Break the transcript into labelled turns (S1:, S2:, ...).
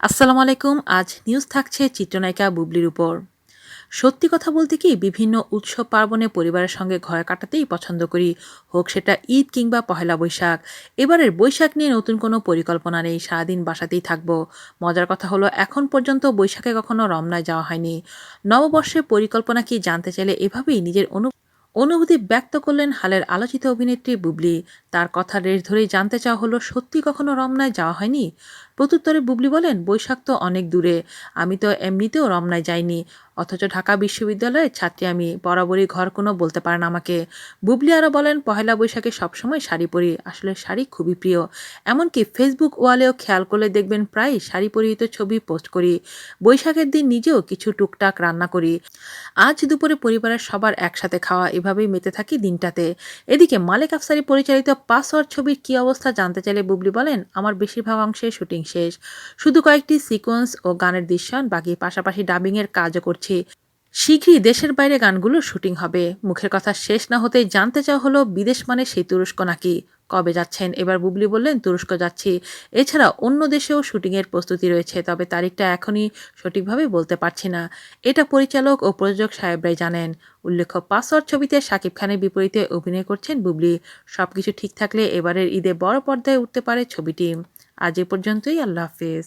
S1: আসসালামু আলাইকুম, আজ নিউজ থাকছে চিত্রনায়িকা বুবলির উপর। সত্যি কথা বলতে কি, বিভিন্ন উৎসব পার্বণে পরিবারের সঙ্গে ঘরে কাটাতেই পছন্দ করি। হোক সেটা ঈদ কিংবা পহেলা বৈশাখ। এবারের বৈশাখ নিয়ে নতুন কোনো পরিকল্পনা নেই, সারাদিন বাসাতেই থাকব। মজার কথা হলো, এখন পর্যন্ত বৈশাখে কখনো রমনায় যাওয়া হয়নি। নববর্ষের পরিকল্পনা কি জানতে চাইলে এভাবেই নিজের অনু অনুভূতি ব্যক্ত করলেন হালের আলোচিত অভিনেত্রী বুবলি। তার কথা রেশ ধরেই জানতে চাওয়া হলো, সত্যি কখনো রমনায় যাওয়া হয়নি? প্রত্যুত্তরে বুবলি বলেন, বৈশাখ তো অনেক দূরে। আমি তো এমনিতেও রমনায় যাইনি। অথচ ঢাকা বিশ্ববিদ্যালয়ের ছাত্রী আমি বরাবরই ঘর কোনো বলতে পারেন আমাকে। বুবলি আরও বলেন, পহেলা বৈশাখে সবসময় শাড়ি পরি। আসলে শাড়ি খুবই প্রিয়। এমনকি ফেসবুক ওয়ালেও খেয়াল করলে দেখবেন প্রায় শাড়ি পরিহিত ছবি পোস্ট করি। বৈশাখের দিন নিজেও কিছু টুকটাক রান্না করি। আজ দুপুরে পরিবারের সবার একসাথে খাওয়া এভাবেই মেতে থাকি দিনটাতে। এদিকে মালেক আফসারি পরিচালিত পাসওয়ার্ড ছবির কী অবস্থা জানতে চাইলে বুবলি বলেন, আমার বেশিরভাগ অংশে শুটিং শেষ। শুধু কয়েকটি সিকোয়েন্স ও গানের দৃশ্যায়ন, বাকি পাশাপাশি ডাবিংয়ের কাজও করছি। শীঘ্রই দেশের বাইরে গানগুলোর শুটিং হবে। মুখের কথা শেষ না হতেই জানতে চাওয়া হলো বিদেশ মানে সেই তুরস্ক নাকি। কবে যাচ্ছেন? এবার বুবলি বললেন, তুরস্ক যাচ্ছি। এছাড়া অন্য দেশেও শুটিংয়ের প্রস্তুতি রয়েছে, তবে তারিখটা এখনই সঠিকভাবে বলতে পারছি না। এটা পরিচালক ও প্রযোজক সাহেবরাই জানেন। উল্লেখ্য, পাসওয়ার্ড ছবিতে শাকিব খানের বিপরীতে অভিনয় করছেন বুবলি। সবকিছু ঠিক থাকলে এবারের ঈদে বড় পর্দায় উঠতে পারে ছবিটি। আজ এ পর্যন্তই, আল্লাহ হাফেজ।